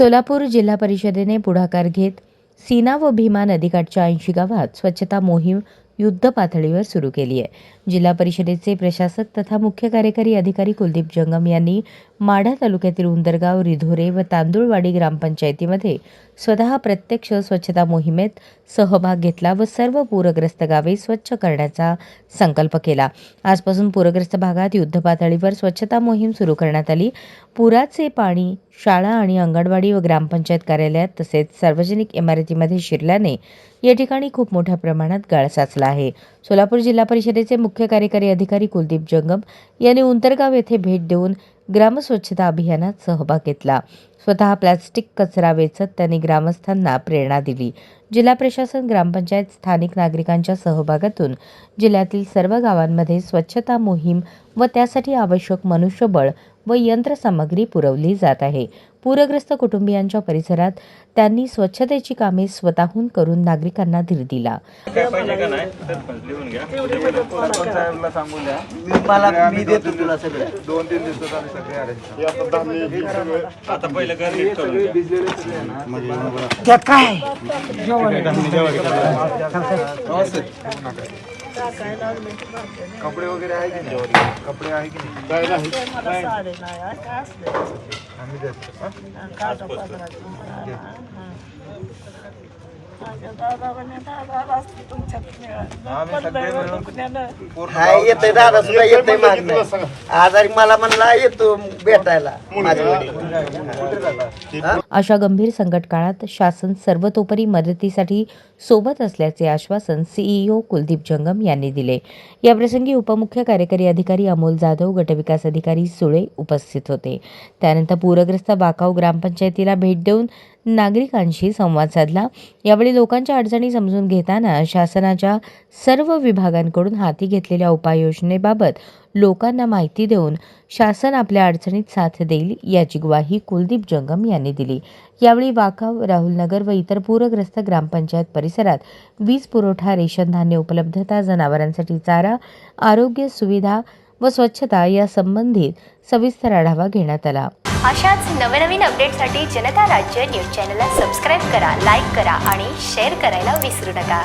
सोलापूर जिल्हा परिषदेने पुढाकार घेत सीना व भीमा नदीकाठच्या ऐंशी गावात स्वच्छता मोहीम युद्ध पातळीवर सुरू केली आहे. जिल्हा परिषदेचे प्रशासक तथा मुख्य कार्यकारी अधिकारी कुलदीप जंगम यांनी माढा तालुक्यातील उंदरगाव रिधोरे व तांदूळवाडी ग्रामपंचायतीमध्ये स्वतः प्रत्यक्ष स्वच्छता मोहिमेत सहभाग घेतला व सर्व पूरग्रस्त गावे स्वच्छ करण्याचा संकल्प केला. आजपासून पूरग्रस्त भागात युद्धपातळीवर स्वच्छता मोहीम सुरू करण्यात आली. पुराचे पाणी शाळा आणि अंगणवाडी व ग्रामपंचायत कार्यालयात तसेच सार्वजनिक इमारतीमध्ये शिरल्याने या ठिकाणी खूप मोठ्या प्रमाणात गाळ साचला आहे. सोलापूर जिल्हा परिषदेचे मुख्य कार्यकारी अधिकारी कुलदीप जंगम यांनी उंतरगाव येथे भेट देऊन ग्रामस्वच्छता अभियानात सहभाग घेतला. स्वतः प्लॅस्टिक कचरा वेचत त्यांनी ग्रामस्थांना प्रेरणा दिली. जिल्हा प्रशासन ग्रामपंचायत स्थानिक नागरिकांच्या सहभागातून जिल्ह्यातील सर्व गावांमध्ये स्वच्छता मोहीम व त्यासाठी आवश्यक मनुष्यबळ व यंत्रसामग्री पुरवली जात आहे. पूरग्रस्त कुटुंबियांच्या परिसरात त्यांनी स्वच्छतेची कामे स्वतःहून करून नागरिकांना धीर दिला. काय कपडे वगैरे आहे की नाही? कपडे आहे की नाही? आम्ही देतो. हा? येतंय दादा सुद्धा येतंय मागणं आजारी मला म्हणला येतो भेटायला. अशा गंभीर संकट काळात शासन सर्वतोपरी मदतीसाठी सोबत असल्याचे आश्वासन सीईओ कुलदीप जंगम यांनी दिले. याप्रसंगी उपमुख्य कार्यकारी अधिकारी अमोल जाधव गटविकास अधिकारी सुळे उपस्थित होते. त्यानंतर पूरग्रस्त बाकाव ग्रामपंचायतीला भेट देऊन नागरिकांशी संवाद साधला. यावेळी लोकांच्या अडचणी समजून घेताना शासनाच्या सर्व विभागांकडून हाती घेतलेल्या उपाययोजनेबाबत लोकांना माहिती देऊन शासन आपल्या अडचणीत साथ देईल याची ग्वाही कुलदीप जंगम यांनी दिली. यावेळी वाकाव राहुलनगर व इतर पूरग्रस्त ग्रामपंचायत परिसरात वीज पुरवठा रेशन धान्य उपलब्धता जनावरांसाठी चारा आरोग्य सुविधा व स्वच्छता या संबंधित सविस्तर आढावा घेण्यात आला. अशाच नवनवीन अपडेटसाठी जनता राज्य न्यूज चॅनलला सबस्क्राईब करा लाईक करा आणि शेअर करायला विसरू नका.